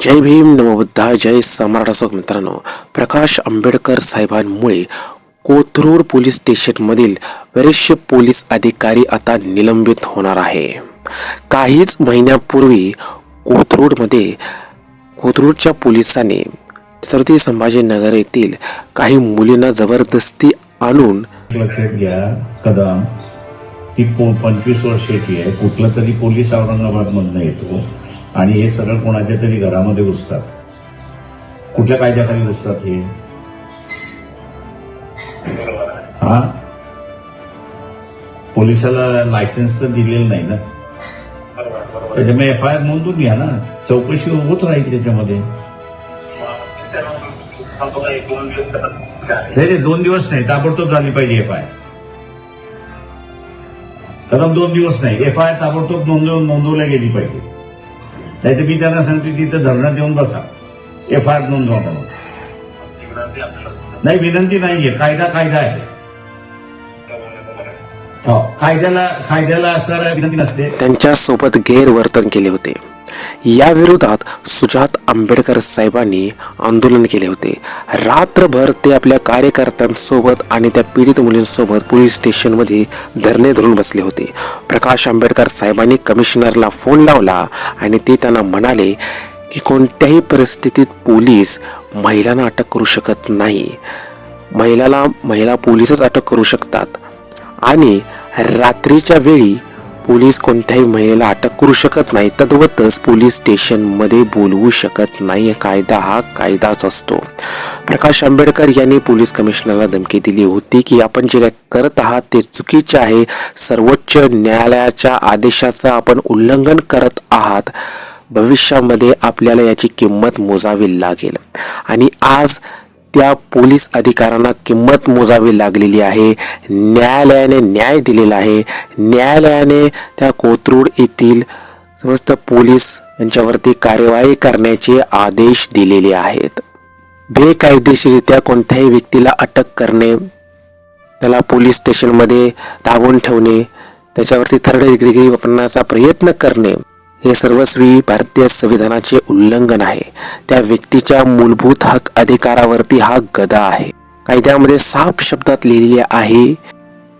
जय भीम नमोबुद्धा जय सम्राट असोक मित्रांनो प्रकाश आंबेडकर साहेबांमुळे कोथरूड पोलीस स्टेशनमधील बरेचसे पोलीस अधिकारी आता निलंबित होणार आहे. काहीच महिन्यापूर्वी कोथरूडमध्ये कोथरूडच्या पोलिसांनी छत्रपती संभाजीनगर येथील काही मुलींना जबरदस्ती आणून लक्षात घ्या कदम. ती पंचवीस वर्षाची आहे. कुठला तरी पोलीस औरंगाबाद मधनं येतो. आणि हे सगळं कोणाच्या तरी घरामध्ये घुसतात कुठल्या कायद्याखाली घुसतात हे? हा? पोलिसाला लायसन्स तर दिलेलं नाही ना? त्याच्यामुळे एफ आय आर नोंदून घ्या ना. चौकशी होत राहील त्याच्यामध्ये. नाही दोन दिवस नाही. ताबडतोब झाली पाहिजे एफ आय कदम दोन दिवस नाही. एफ आय ताबडतोब नोंदव नोंदवल्या गेली पाहिजे. नाही तर मी त्यांना सांगते तिथं धरणं देऊन बसा. एफ आय आर नोंदवा म्हणून नाही विनंती नाहीये. कायदा कायदा आहे. हो कायद्याला कायद्याला असणारा विनंती नसते. त्यांच्यासोबत गैरवर्तन केले होते. या विरोधात सुजात आंबेडकर साहेबांनी आंदोलन केले होते. रात्रभर ते आपल्या कार्यकर्त्यांसोबत आणि त्या पीडित मुलींसोबत पोलीस स्टेशनमध्ये धरणे धरून बसले होते. प्रकाश आंबेडकर साहेबांनी कमिशनरला फोन लावला आणि ते त्यांना म्हणाले की कोणत्याही परिस्थितीत पोलीस महिलांना अटक करू शकत नाही. महिलाला महिला पोलीसच अटक करू शकतात. आणि रात्रीच्या वेळी पोलीस कोणत्याही महिलेला अटक करू शकत नाही. तद्वतच पोलीस स्टेशनमध्ये बोलवू शकत नाही. कायदा हा कायदाच असतो. प्रकाश आंबेडकर यांनी पोलीस कमिशनरला धमकी दिली होती की आपण जे काय करत आहात ते चुकीचे आहे. सर्वोच्च न्यायालयाच्या आदेशाचं आपण उल्लंघन करत आहात. भविष्यामध्ये आपल्याला याची किंमत मोजावी लागेल. आणि आज त्या पोलीस अधिकाऱ्यांना किंमत मोजावी लागलेली आहे. न्यायालयाने न्याय दिलेला आहे. न्यायालयाने त्या कोथरूड येथील समस्त पोलीस यांच्यावरती कार्यवाही करण्याचे आदेश दिलेले आहेत. बेकायदेशीरित्या कोणत्याही व्यक्तीला अटक करणे त्याला पोलीस स्टेशनमध्ये दाबून ठेवणे त्याच्यावरती थर्ड डिग्री वापरण्याचा प्रयत्न करणे हे सर्वस्वी भारतीय संविधानाचे उल्लंघन आहे. त्या व्यक्तीच्या मूलभूत हक अधिकारावरती हा गदा आहे. कायद्यामध्ये साफ शब्दात लिहिलेले आहे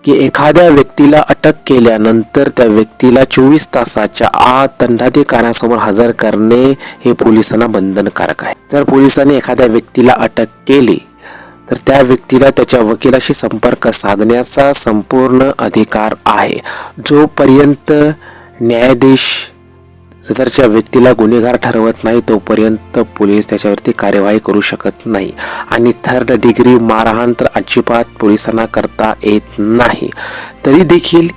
की एखाद्या व्यक्तीला अटक केल्यानंतर त्या व्यक्तीला चोवीस तासाच्या आत दंडाधिकाऱ्यासमोर हजर करणे हे पोलिसांना बंधनकारक आहे. जर पोलिसांनी एखाद्या व्यक्तीला अटक केली तर त्या व्यक्तीला त्याच्या वकिलाशी संपर्क साधण्याचा संपूर्ण अधिकार आहे. जोपर्यंत न्यायाधीश सदरच्या व्यक्तीला गुन्हेगार ठरवत नाही तोपर्यंत पोलीस त्याच्यावरती कार्यवाही करू शकत नाही. आणि थर्ड डिग्री मारहाण तर अजिबात पोलिसांना करता येत नाही. तरी देखील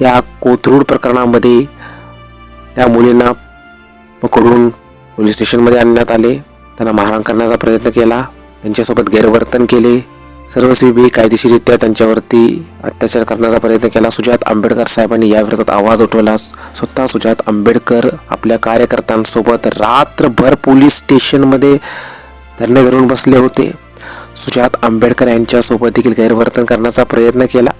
या कोथरूड प्रकरणामध्ये त्या मुलींना पकडून पोलीस स्टेशनमध्ये आणण्यात आले. त्यांना मारहाण करण्याचा प्रयत्न केला. त्यांच्यासोबत गैरवर्तन केले. सर्वस्वी कायदेशीररित्या त्यांच्यावरती अत्याचार करण्याचा प्रयत्न केला. सुजात आंबेडकर साहेबांनी या विरोधात आवाज उठवला. स्वतः सुजात आंबेडकर आपल्या कार्यकर्त्यांसोबत रात्रभर पोलीस स्टेशनमध्ये धरणे धरून बसले होते. सुजात आंबेडकर यांच्यासोबत देखील गैरवर्तन करण्याचा प्रयत्न केला.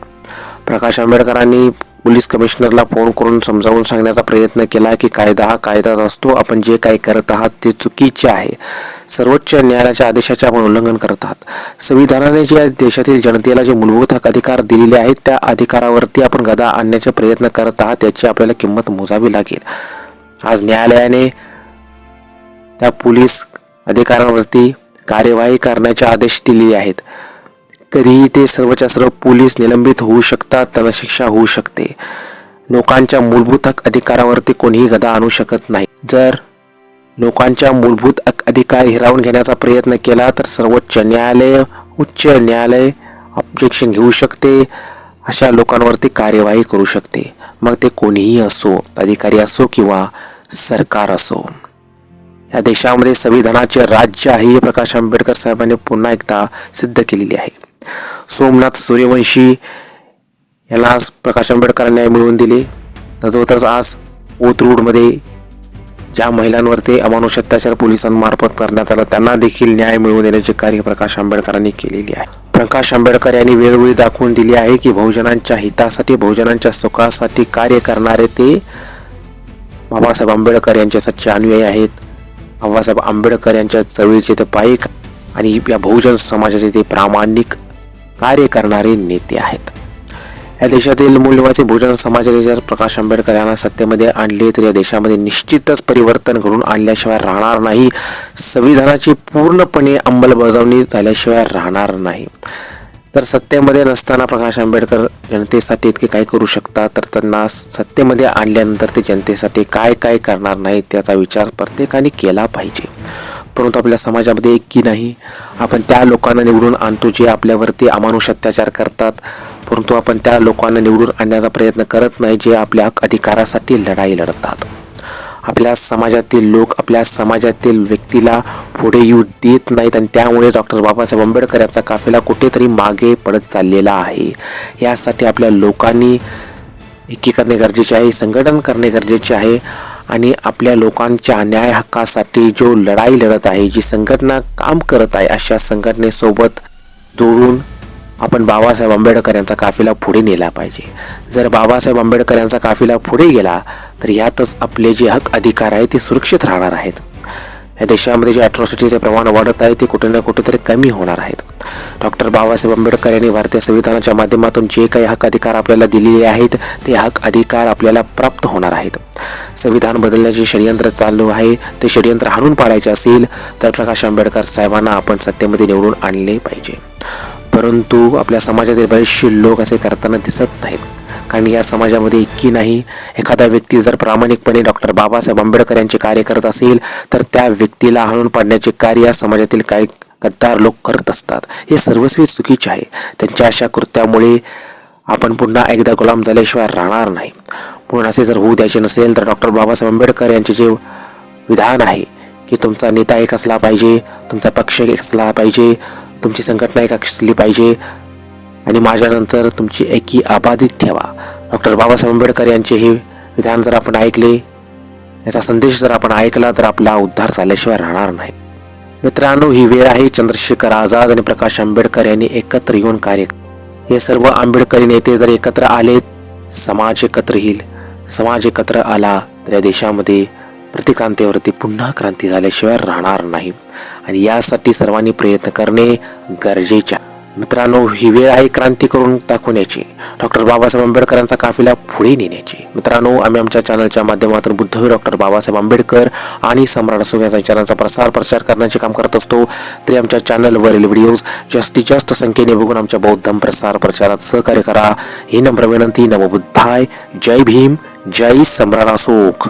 प्रकाश आंबेडकरांनी पोलीस कमिशनरला फोन करून समजावून सांगण्याचा प्रयत्न केला की कायदा हा कायदाच असतो. आपण जे काही करत आहात ते चुकीचे आहे. सर्वोच्च न्यायालयाच्या आदेशाचे आपण उल्लंघन करत आहात. संविधानाने जे देशातील जनतेला जे मूलभूत हक अधिकार दिलेले आहेत त्या अधिकारावरती आपण गदा आणण्याचा प्रयत्न करत आहात याची आपल्याला किंमत मोजावी लागेल. आज न्यायालयाने त्या पोलीस अधिकाऱ्यांवरती कार्यवाही करण्याचे आदेश दिलेले आहेत. कधीही ते सर्वच्या सर्व पोलीस निलंबित होऊ शकतात त्यांना शिक्षा होऊ शकते. लोकांच्या मूलभूत हक अधिकारावरती कोणीही गदा आणू शकत नाही. जर लोकांच्या मूलभूत हक अधिकार हिरावून घेण्याचा प्रयत्न केला तर सर्वोच्च न्यायालय उच्च न्यायालय ऑब्जेक्शन घेऊ शकते. अशा लोकांवरती कार्यवाही करू शकते. मग ते कोणीही असो अधिकारी असो किंवा सरकार असो. या देशामध्ये संविधानाचे राज्य आहे हे प्रकाश आंबेडकर साहेबांनी पुन्हा एकदा सिद्ध केलेले आहे. सोमनाथ सूर्यवंशी याला आज प्रकाश आंबेडकरांनी मिळवून दिले. तद्वतच आज ओतरूडमध्ये ज्या महिलांवरती अमानुष अत्याचार पोलिसांमार्फत करण्यात आला त्यांना देखील न्याय मिळवून देण्याचे कार्य प्रकाश आंबेडकरांनी केलेले आहे. प्रकाश आंबेडकर यांनी वेळोवेळी दाखवून दिली आहे की बहुजनांच्या हितासाठी बहुजनांच्या सुखासाठी कार्य करणारे ते बाबासाहेब आंबेडकर यांचे सच्चे अनुयायी आहेत. बाबासाहेब आंबेडकर यांच्या चळवळीचे ते पाईक आणि या बहुजन समाजाचे ते प्रामाणिक कार्य करणारे नेते आहेत. या देशातील मूल्यवासी भूजन समाजाचे जर प्रकाश आंबेडकर यांना सत्तेमध्ये आणले तर या देशामध्ये निश्चितच परिवर्तन घडून आणल्याशिवाय राहणार नाही. संविधानाची पूर्णपणे अंमलबजावणी झाल्याशिवाय राहणार नाही. तर सत्तेमध्ये नसताना प्रकाश आंबेडकर जनतेसाठी इतके काय करू शकतात? तर त्यांना सत्तेमध्ये आणल्यानंतर ते जनतेसाठी काय काय करणार नाही त्याचा विचार प्रत्येकाने केला पाहिजे. परंतु आपल्या समाजामध्ये एक की नाही? आपण त्या लोकांना निवडून आणतो जे आपल्यावरती अमानुष अत्याचार करतात. परंतु आपण त्या लोकांना निवडून आणण्याचा प्रयत्न करत नाही जे आपल्या अधिकारासाठी लढाई लढतात. आपल्या समाजातील लोक आपल्या समाजातील व्यक्तीला पुढे येऊ देत नाहीत आणि त्यामुळे डॉक्टर बाबासाहेब आंबेडकर यांचा काफिला कुठेतरी मागे पडत चाललेला आहे. यासाठी आपल्या लोकांनी एकी करणे गरजेचे आहे संघटन करणे गरजेचे आहे आणि आपल्या लोकांच्या न्याय हक्कासाठी जो लढाई लढत आहे जी संघटना काम करत आहे अशा संघटनेसोबत जोडून आपण बाबासाहेब आंबेडकर यांचा काफिला पुढे नेला पाहिजे. जर बाबासाहेब आंबेडकर यांचा काफिला पुढे गेला तर यातच आपले जे हक अधिकार आहे ते सुरक्षित राहणार आहेत. या देशामध्ये जे अट्रॉसिटीचे प्रमाण वाढत आहे ते कुठे ना कुठेतरी कमी होणार आहेत. डॉक्टर बाबासाहेब आंबेडकर यांनी भारतीय संविधानाच्या माध्यमातून जे काही हक अधिकार आपल्याला दिलेले आहेत ते हक अधिकार आपल्याला प्राप्त होणार आहेत. संविधान बदलण्याचे षडयंत्र चालू आहे ते षडयंत्र हाणून पाडायचे असेल तर प्रकाश आंबेडकर साहेबांना आपण सत्तेमध्ये निवडून आणले पाहिजे. परंतु आपल्या समाजातील बरेचसे लोक असे करताना दिसत नाहीत. कारण या समाजामध्ये इतकी नाही. एखादा व्यक्ती जर प्रामाणिकपणे डॉक्टर बाबासाहेब आंबेडकर यांचे कार्य करत असेल तर त्या व्यक्तीला हाणून पाडण्याचे कार्य या समाजातील काही गद्दार लोक करत असतात. हे सर्वस्वी चुकीचे आहे. त्यांच्या अशा कृत्यामुळे आपण पुन्हा एकदा गुलाम झाल्याशिवाय राहणार नाही. म्हणून असे जर होऊ द्यायचे नसेल तर डॉक्टर बाबासाहेब आंबेडकर यांचे जे विधान आहे की तुमचा नेता एक असला पाहिजे तुमचा पक्ष एक असला पाहिजे तुमची संघटना एक असली पाहिजे आणि माझ्यानंतर तुमची एकी अबाधित ठेवा. डॉक्टर बाबासाहेब आंबेडकर यांचे हे विधान जर आपण ऐकले याचा संदेश जर आपण ऐकला तर आपला उद्धार झाल्याशिवाय राहणार नाही. मित्रांनो ही वेळ आहे. चंद्रशेखर आझाद आणि प्रकाश आंबेडकर यांनी एकत्र येऊन कार्य हे सर्व आंबेडकरी नेते जर एकत्र आले समाज एकत्र येईल. समाज एकत्र आला तर या देशामध्ये प्रतिक्रांतीवरती पुन्हा क्रांती झाल्याशिवाय राहणार नाही. आणि यासाठी सर्वांनी प्रयत्न करणे गरजेचे मित्रांनो ही वेळ आहे क्रांती करून दाखवण्याची. डॉक्टर बाबासाहेब आंबेडकरांचा काफिला पुढे नेण्याची. मित्रांनो आम्ही आमच्या चॅनलच्या माध्यमातून बुद्धवीर डॉक्टर बाबासाहेब आंबेडकर आणि सम्राट असो या विचारांचा प्रसार प्रचार करण्याचे काम करत असतो. तरी आमच्या चॅनलवरील व्हिडिओज जास्तीत जास्त संख्येने बघून आमच्या बौद्ध प्रसार प्रचारात सहकार्य करा. ही नम्र विनंती. नवबुद्धाय. जय भीम. जय सम्राट अशोक.